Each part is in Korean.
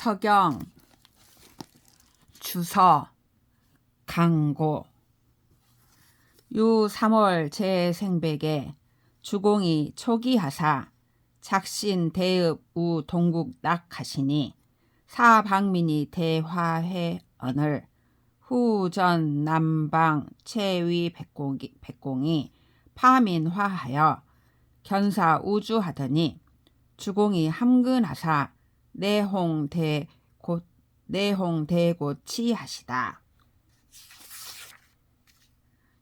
서경 주서 강고. 유 3월 제생백에 주공이 초기하사 작신 대읍 우 동국 낙하시니 사방민이 대화회 언을 후전 남방 최위 백공이, 백공이 파민화하여 견사 우주하더니 주공이 함근하사 내홍대 곧 내홍대고치 하시다.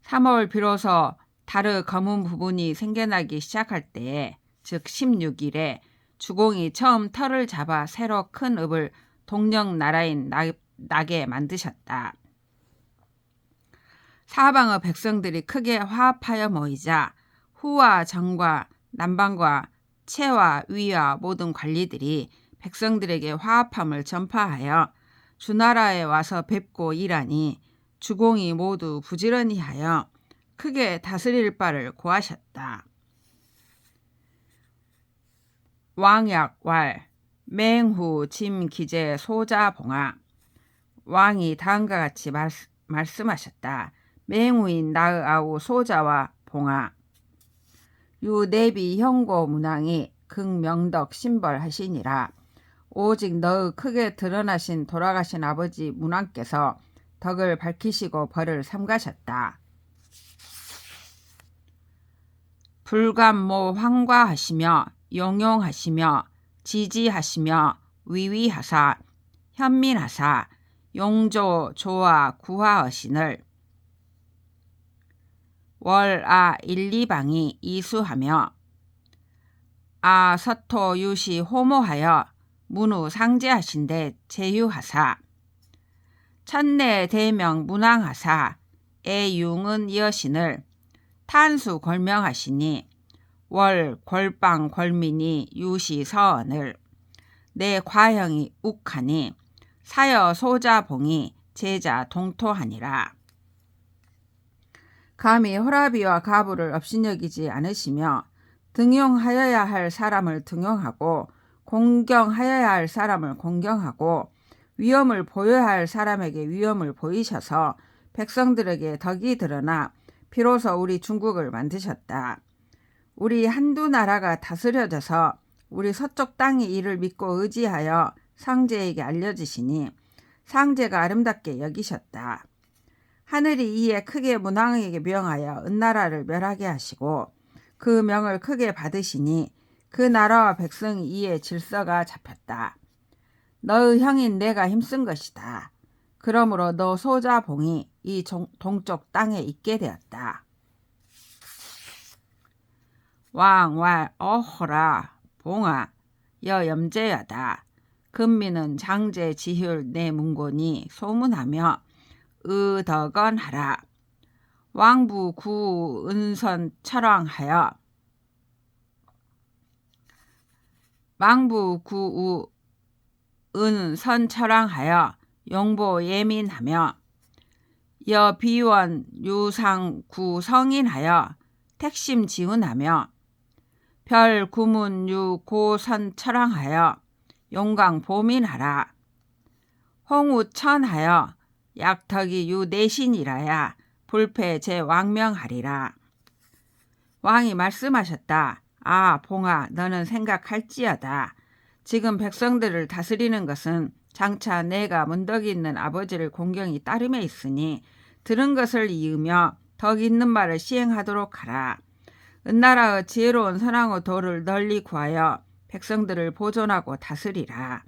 3월 비로소 다르 검은 부분이 생겨나기 시작할 때에 즉 16일에 주공이 처음 털을 잡아 새로 큰 읍을 동령 나라인 나, 나게 만드셨다. 사방의 백성들이 크게 화합하여 모이자 후와 정과 남방과 채와 위와 모든 관리들이 백성들에게 화합함을 전파하여 주나라에 와서 뵙고 일하니 주공이 모두 부지런히 하여 크게 다스릴 바를 고하셨다. 왕약왈 맹후 짐 기재 소자봉아 왕이 다음과 같이 말, 말씀하셨다. 맹후인 나의 아우 소자와 봉아 유 내비 형고 문왕이 극명덕 신벌하시니라 오직 너의 크게 드러나신 돌아가신 아버지 문왕께서 덕을 밝히시고 벌을 삼가셨다. 불감모 황과하시며 용용하시며 지지하시며 위위하사 현민하사 용조 조화 구하어신을 월아 일리방이 이수하며 아 서토 유시 호모하여 문우 상제하신데 제휴하사. 천내 대명 문왕하사. 애융은 여신을. 탄수 걸명하시니. 월 골빵 걸민이 유시 서언을. 내 과형이 욱하니. 사여 소자봉이 제자 동토하니라. 감히 호라비와 가부를 업신여기지 않으시며 등용하여야 할 사람을 등용하고 공경하여야 할 사람을 공경하고 위험을 보여야 할 사람에게 위험을 보이셔서 백성들에게 덕이 드러나 비로소 우리 중국을 만드셨다. 우리 한두 나라가 다스려져서 우리 서쪽 땅의 일을 믿고 의지하여 상제에게 알려지시니 상제가 아름답게 여기셨다. 하늘이 이에 크게 문왕에게 명하여 은나라를 멸하게 하시고 그 명을 크게 받으시니 그 나라와 백성이 이에 질서가 잡혔다. 너의 형인 내가 힘쓴 것이다. 그러므로 너 소자봉이 이 동쪽 땅에 있게 되었다. 왕왈 어허라 봉아 여 염제여다. 금미는 장제 지휼 내 문곤이 소문하며 의덕언하라. 왕부 구 은선 철왕하여 왕부 구우 은선 철왕하여 용보 예민하며 여비원 유상 구 성인하여 택심 지훈하며 별 구문 유 고선 철왕하여 용강 보민하라 홍우천하여 약덕이 유 내신이라야 불패 제 왕명하리라. 왕이 말씀하셨다. 아, 봉아, 너는 생각할지어다. 지금 백성들을 다스리는 것은 장차 내가 문덕이 있는 아버지를 공경이 따름에 있으니 들은 것을 이으며 덕 있는 말을 시행하도록 하라. 은나라의 지혜로운 선왕의 도를 널리 구하여 백성들을 보존하고 다스리라.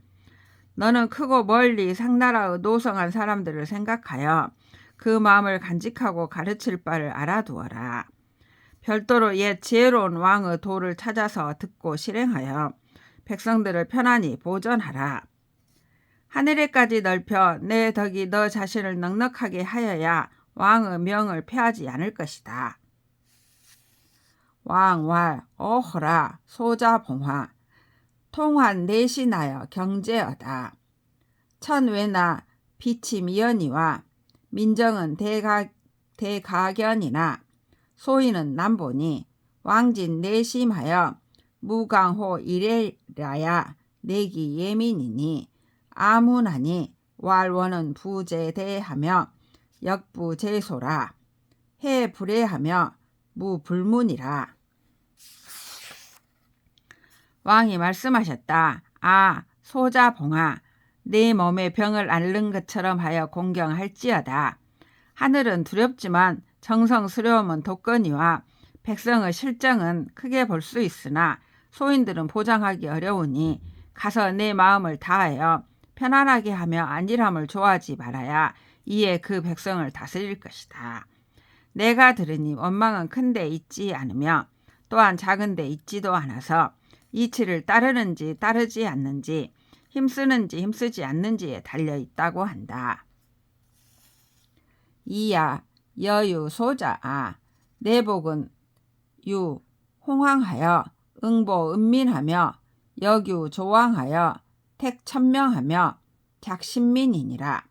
너는 크고 멀리 상나라의 노성한 사람들을 생각하여 그 마음을 간직하고 가르칠 바를 알아두어라. 별도로 옛 지혜로운 왕의 도를 찾아서 듣고 실행하여 백성들을 편안히 보존하라. 하늘에까지 넓혀 내 덕이 너 자신을 넉넉하게 하여야 왕의 명을 폐하지 않을 것이다. 왕왈 어허라 소자봉화 통환 내신하여 경제어다. 천외나 비치 미연이와 민정은 대가, 대가견이나 소인은 남보니 왕진 내심하여 무강호 이래라야 내기 예민이니 아무나니 왈원은 부재대하며 역부재소라 해 불해하며 무불문이라 왕이 말씀하셨다. 아 소자봉아 내 몸에 병을 앓는 것처럼 하여 공경할지어다. 하늘은 두렵지만 정성스러움은 독거니와 백성의 실정은 크게 볼 수 있으나 소인들은 보장하기 어려우니 가서 내 마음을 다하여 편안하게 하며 안일함을 좋아하지 말아야 이에 그 백성을 다스릴 것이다. 내가 들으니 원망은 큰데 있지 않으며 또한 작은데 있지도 않아서 이치를 따르는지 따르지 않는지 힘쓰는지 힘쓰지 않는지에 달려 있다고 한다. 이야 여유 소자아 내복은 유 홍황하여 응보 은민하며 여규 조왕하여 택천명하며 작신민이니라.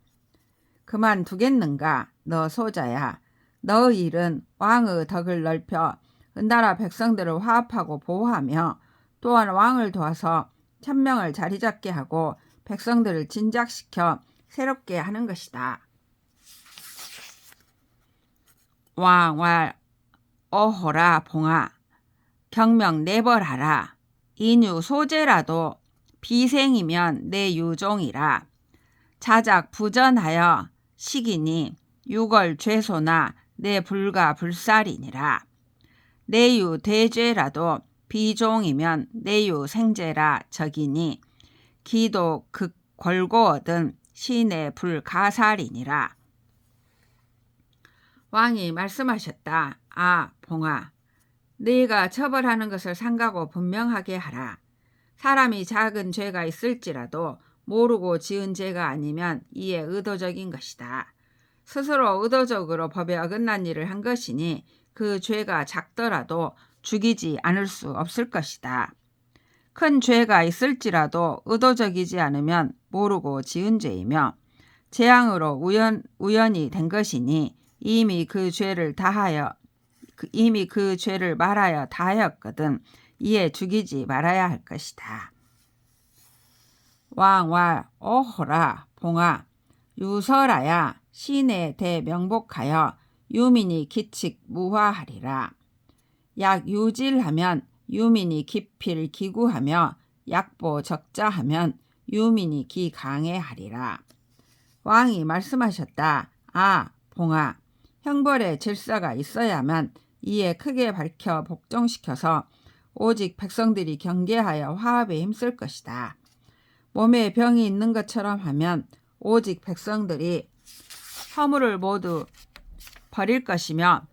그만 두겠는가 너 소자야 너의 일은 왕의 덕을 넓혀 은나라 백성들을 화합하고 보호하며 또한 왕을 도와서 천명을 자리 잡게 하고 백성들을 진작시켜 새롭게 하는 것이다. 왕왈 어호라 봉아 경명 내벌하라. 인유 소재라도 비생이면 내 유종이라. 자작 부전하여 시기니 유걸 죄소나 내 불가 불살이니라. 내유 대죄라도 비종이면 내유 생제라 적이니 기도 극 걸고 얻은 신의 불가살이니라 왕이 말씀하셨다. 아, 봉아, 네가 처벌하는 것을 상가고 분명하게 하라. 사람이 작은 죄가 있을지라도 모르고 지은 죄가 아니면 이에 의도적인 것이다. 스스로 의도적으로 법에 어긋난 일을 한 것이니 그 죄가 작더라도 죽이지 않을 수 없을 것이다. 큰 죄가 있을지라도 의도적이지 않으면 모르고 지은 죄이며 재앙으로 우연, 우연이 된 것이니 이미 그 죄를 다하여 그- 이미 그 죄를 말하여 다하였거든 이에 죽이지 말아야 할 것이다. 왕왈 오호라 봉아 유설하야 신에 대명복하여 유민이 기칙 무화하리라. 약 유질하면 유민이 기필 기구하며 약보 적자하면 유민이 기 강해하리라. 왕이 말씀하셨다. 아 봉아 형벌의 질서가 있어야만 이에 크게 밝혀 복종시켜서 오직 백성들이 경계하여 화합에 힘쓸 것이다. 몸에 병이 있는 것처럼 하면 오직 백성들이 허물을 모두 버릴 것이며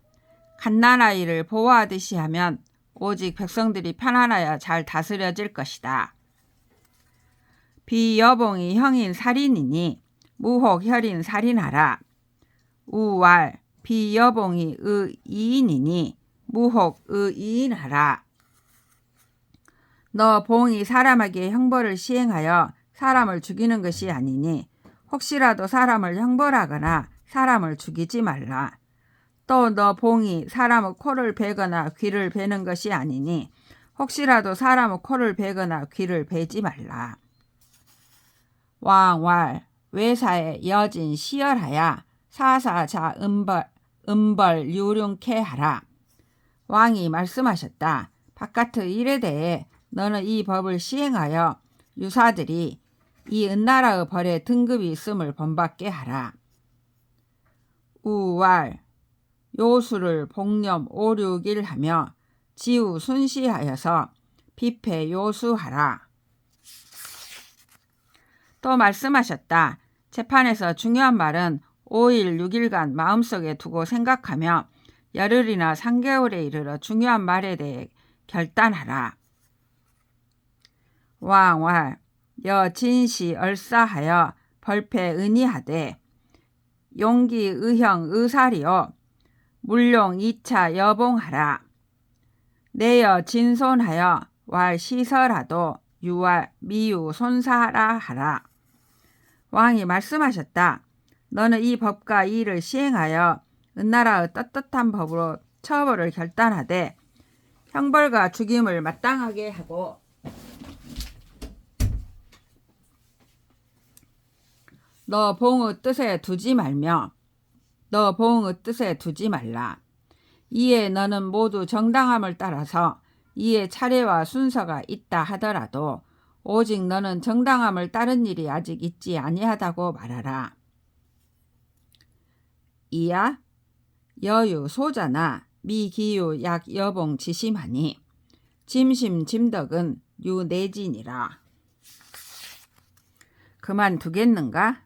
갓난아이를 보호하듯이 하면 오직 백성들이 편안하여 잘 다스려질 것이다. 비여봉이 형인 살인이니 무혹 혈인 살인하라. 우왈 비여봉이 의이인이니 무혹 의이인하라. 너 봉이 사람에게 형벌을 시행하여 사람을 죽이는 것이 아니니 혹시라도 사람을 형벌하거나 사람을 죽이지 말라. 또 너 봉이 사람의 코를 베거나 귀를 베는 것이 아니니 혹시라도 사람의 코를 베거나 귀를 베지 말라. 왕왈 외사에 여진 시열하야 사사자 음벌 음벌 유룡케 하라. 왕이 말씀하셨다. 바깥의 일에 대해 너는 이 법을 시행하여 유사들이 이 은나라의 벌에 등급이 있음을 본받게 하라. 우왈 요수를 복념 오륙일 하며 지우 순시하여서 비패 요수하라. 또 말씀하셨다. 재판에서 중요한 말은 5일 6일간 마음속에 두고 생각하며 열흘이나 3개월에 이르러 중요한 말에 대해 결단하라. 왕왈 여진시 얼싸하여 벌패 은이하되 용기 의형 의사리요 물룡 2차 여봉하라. 내여 진손하여 왈 시설하도 유왈 미유 손사라 하라. 왕이 말씀하셨다. 너는 이 법과 이 일을 시행하여 은나라의 떳떳한 법으로 처벌을 결단하되 형벌과 죽임을 마땅하게 하고 너 봉의 뜻에 두지 말며 너 봉의 뜻에 두지 말라. 이에 너는 모두 정당함을 따라서 이에 차례와 순서가 있다 하더라도 오직 너는 정당함을 따른 일이 아직 있지 아니하다고 말하라. 이야 여유 소자나 미기유 약 여봉 지심하니 짐심 짐덕은 유내진이라. 그만두겠는가?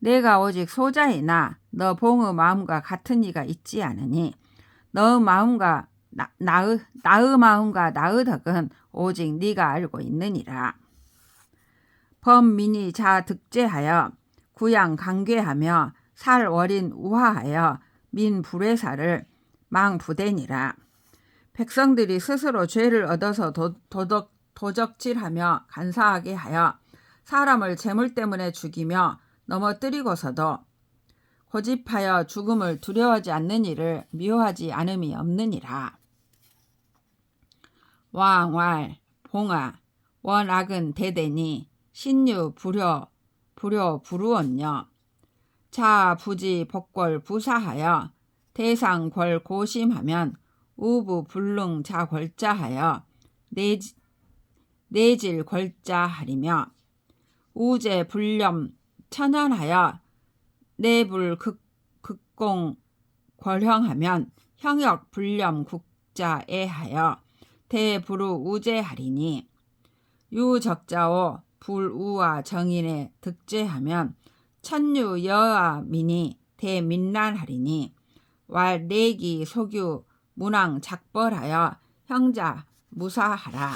내가 오직 소자이나 너 봉의 마음과 같은 이가 있지 않으니 너의 마음과 나, 나의, 나의 마음과 나의 덕은 오직 네가 알고 있느니라. 범민이 자 득제하여 구양 강괴하며 살 어린 우화하여 민 불회사를 망부대니라. 백성들이 스스로 죄를 얻어서 도, 도덕, 도적질하며 간사하게 하여 사람을 재물 때문에 죽이며 넘어뜨리고서도 고집하여 죽음을 두려워하지 않는 일을 미워하지 않음이 없느니라. 왕왈 봉아 원악은 대대니 신유 불효 불효 부루언녀 자 부지 복골 부사하여 대상 궐 고심하면 우부 불능 자 골자하여 내지, 내질 골자하리며 우제 불렴 천연하여 내불 극, 극공 궐형하면 형역 불렴 국자에 하여 대부루 우제하리니 유적자오 불우와 정인에 득제하면 천유 여아 민이 대민란하리니 왈 내기 소규 문왕 작벌하여 형자 무사하라.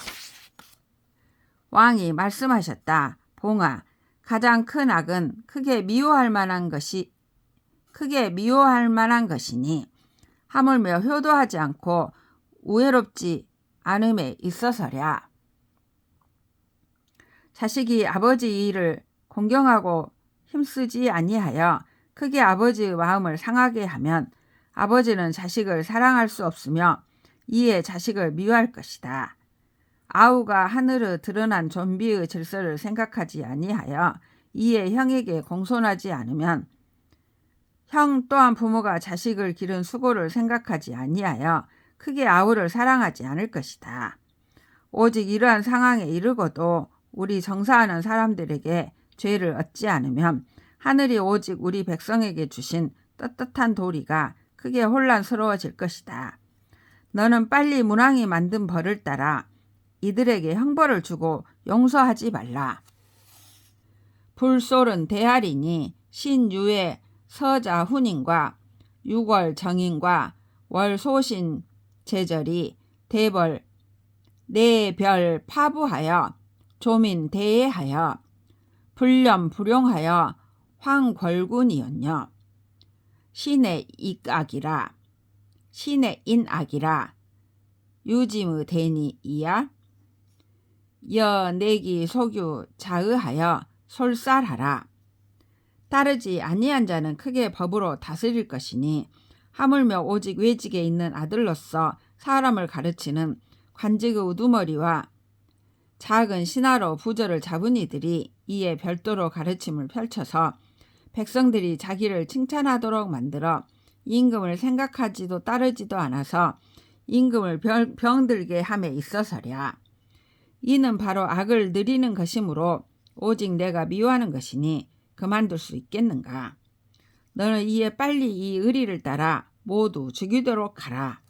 왕이 말씀하셨다. 봉아, 가장 큰 악은 크게 미워할 만한 것이 크게 미워할 만한 것이니 하물며 효도하지 않고 우애롭지 않음에 있어서랴. 자식이 아버지 일을 공경하고 힘쓰지 아니하여 크게 아버지의 마음을 상하게 하면 아버지는 자식을 사랑할 수 없으며 이에 자식을 미워할 것이다. 아우가 하늘에 드러난 좀비의 질서를 생각하지 아니하여 이에 형에게 공손하지 않으면 형 또한 부모가 자식을 기른 수고를 생각하지 아니하여 크게 아우를 사랑하지 않을 것이다. 오직 이러한 상황에 이르고도 우리 정사하는 사람들에게 죄를 얻지 않으면 하늘이 오직 우리 백성에게 주신 떳떳한 도리가 크게 혼란스러워질 것이다. 너는 빨리 문왕이 만든 벌을 따라 이들에게 형벌을 주고 용서하지 말라. 불솔은 대하리니 신유의 서자훈인과 유월 정인과 월소신 제절이 대벌 내별 파부하여 조민 대해하여 불렴 불용하여 황궐군이었녀 신의 ik악이라 신의 인악이라 유짐의 대니 이야? 여내기 소규 자의하여 솔살하라. 따르지 아니한 자는 크게 법으로 다스릴 것이니 하물며 오직 외직에 있는 아들로서 사람을 가르치는 관직의 우두머리와 작은 신하로 부저를 잡은 이들이 이에 별도로 가르침을 펼쳐서 백성들이 자기를 칭찬하도록 만들어 임금을 생각하지도 따르지도 않아서 임금을 병, 병들게 함에 있어서랴. 이는 바로 악을 느리는 것이므로 오직 내가 미워하는 것이니 그만둘 수 있겠는가. 너는 이에 빨리 이 의리를 따라 모두 죽이도록 가라.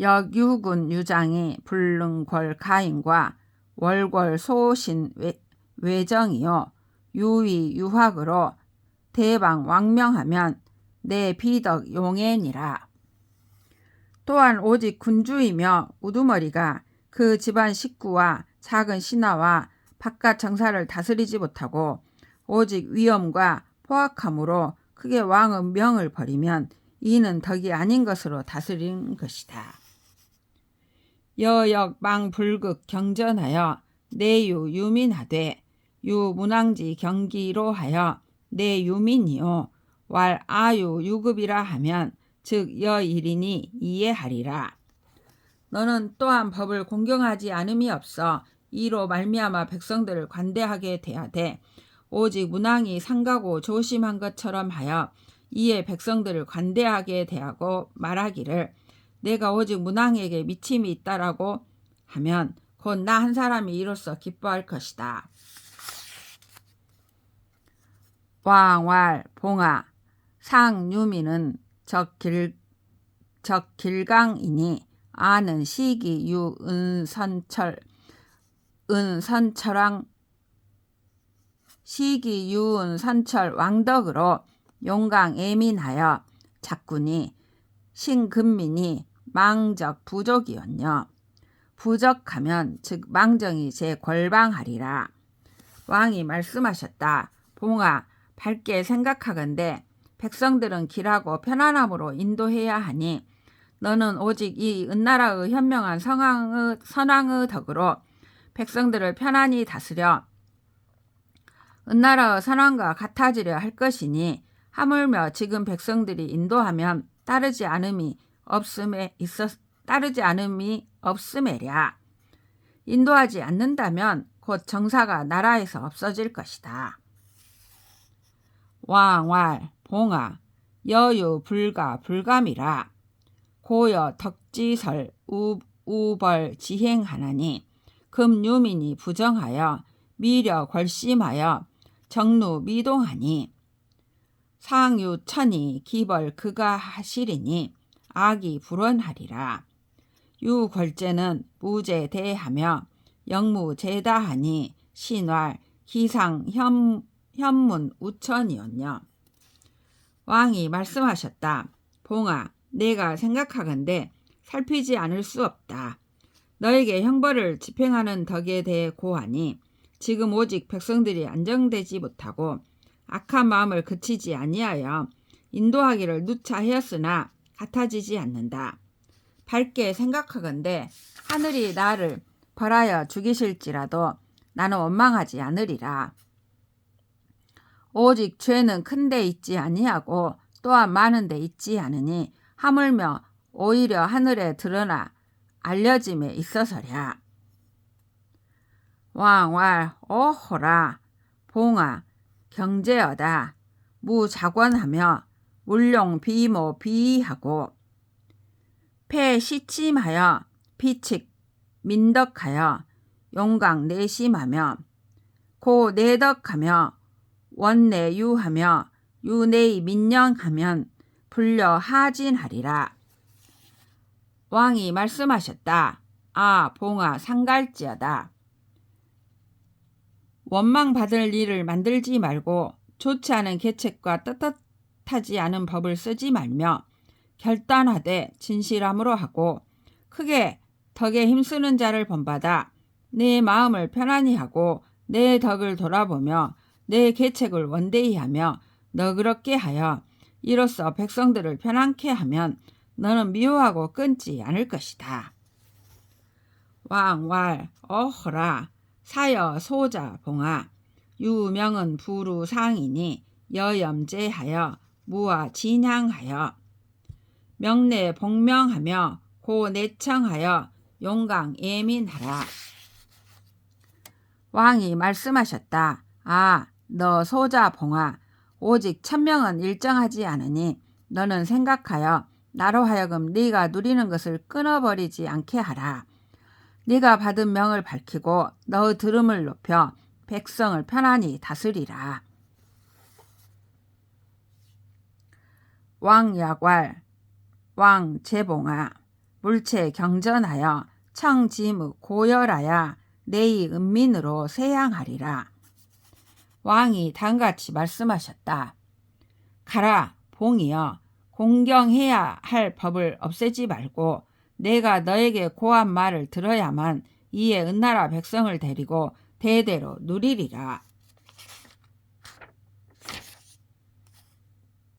역유군 유장이 불능궐 가인과 월궐 소신 외, 정이요 유위 유학으로 대방 왕명하면 내 비덕 용해니라. 또한 오직 군주이며 우두머리가 그 집안 식구와 작은 신하와 바깥 정사를 다스리지 못하고 오직 위엄과 포악함으로 크게 왕의 명을 버리면 이는 덕이 아닌 것으로 다스리는 것이다. 여역 망 불극 경전하여 내유 유민하되 유 문왕지 경기로 하여 내 유민이요 왈 아유 유급이라 하면 즉 여일이니 이해하리라. 너는 또한 법을 공경하지 않음이 없어 이로 말미암아 백성들을 관대하게 대하되 오직 문왕이 상가고 조심한 것처럼 하여 이에 백성들을 관대하게 대하고 말하기를 내가 오직 문왕에게 미침이 있다라고 하면 곧 나 한 사람이 이로써 기뻐할 것이다. 왕왈 봉아 상유미는 적길 적길강이니 아는 시기 유은선철 은선철왕 시기 유은선철 왕덕으로 용강 예민하여 작군이 신금민이 망적 부족이었뇨. 부적하면 즉 망정이 제 골방하리라. 왕이 말씀하셨다. 봉아 밝게 생각하건대 백성들은 길하고 편안함으로 인도해야 하니 너는 오직 이 은나라의 현명한 성왕의, 선왕의 덕으로 백성들을 편안히 다스려 은나라의 선왕과 같아지려 할 것이니 하물며 지금 백성들이 인도하면 따르지 않음이 없음에 있었 따르지 않음이 없음에랴. 인도하지 않는다면 곧 정사가 나라에서 없어질 것이다. 왕왈 봉아 여유 불가 불감이라 고여 덕지설 우, 우벌 지행하나니 금유민이 부정하여 미려 걸심하여 정루 미동하니 상유천이 기벌 그가 하시리니 악이 불원하리라. 유걸제는 무제대하며 영무제다하니 신활 기상 현, 현문 우천이었냐. 왕이 말씀하셨다. 봉아 내가 생각하건대 살피지 않을 수 없다. 너에게 형벌을 집행하는 덕에 대해 고하니 지금 오직 백성들이 안정되지 못하고 악한 마음을 그치지 아니하여 인도하기를 누차 하였으나 같아지지 않는다. 밝게 생각하건대 하늘이 나를 벌하여 죽이실지라도 나는 원망하지 않으리라. 오직 죄는 큰데 있지 아니하고 또한 많은데 있지 않으니 하물며 오히려 하늘에 드러나 알려짐에 있어서랴. 왕왈 오호라 봉아 경제여다 무자권하며 물룡 비모 비하고 폐 시침하여 피칙 민덕하여 용강 내심하며 고 내덕하며 원내유하며 유내이 민영하면 불려 하진하리라. 왕이 말씀하셨다. 아 봉아 상갈지어다. 원망 받을 일을 만들지 말고 좋지 않은 계책과 떳떳 하지 않은 법을 쓰지 말며 결단하되 진실함으로 하고 크게 덕에 힘쓰는 자를 본받아 내 마음을 편안히 하고 내 덕을 돌아보며 내 계책을 원대히 하며 너그럽게 하여 이로써 백성들을 편안케 하면 너는 미워하고 끊지 않을 것이다. 왕왈 어허라 사여 소자 봉아 유명은 부루상이니 여염제하여 무와 진향하여 명내 복명하며 고 내청하여 용강 예민하라. 왕이 말씀하셨다. 아, 너 소자 봉아, 오직 천명은 일정하지 않으니 너는 생각하여 나로 하여금 네가 누리는 것을 끊어버리지 않게 하라. 네가 받은 명을 밝히고 너의 들음을 높여 백성을 편안히 다스리라. 왕야괄 왕재봉아 물체 경전하여 청지무 고열하여 내이 은민으로 세양하리라. 왕이 다음같이 말씀하셨다. 가라 봉이여 공경해야 할 법을 없애지 말고 내가 너에게 고한 말을 들어야만 이에 은나라 백성을 데리고 대대로 누리리라.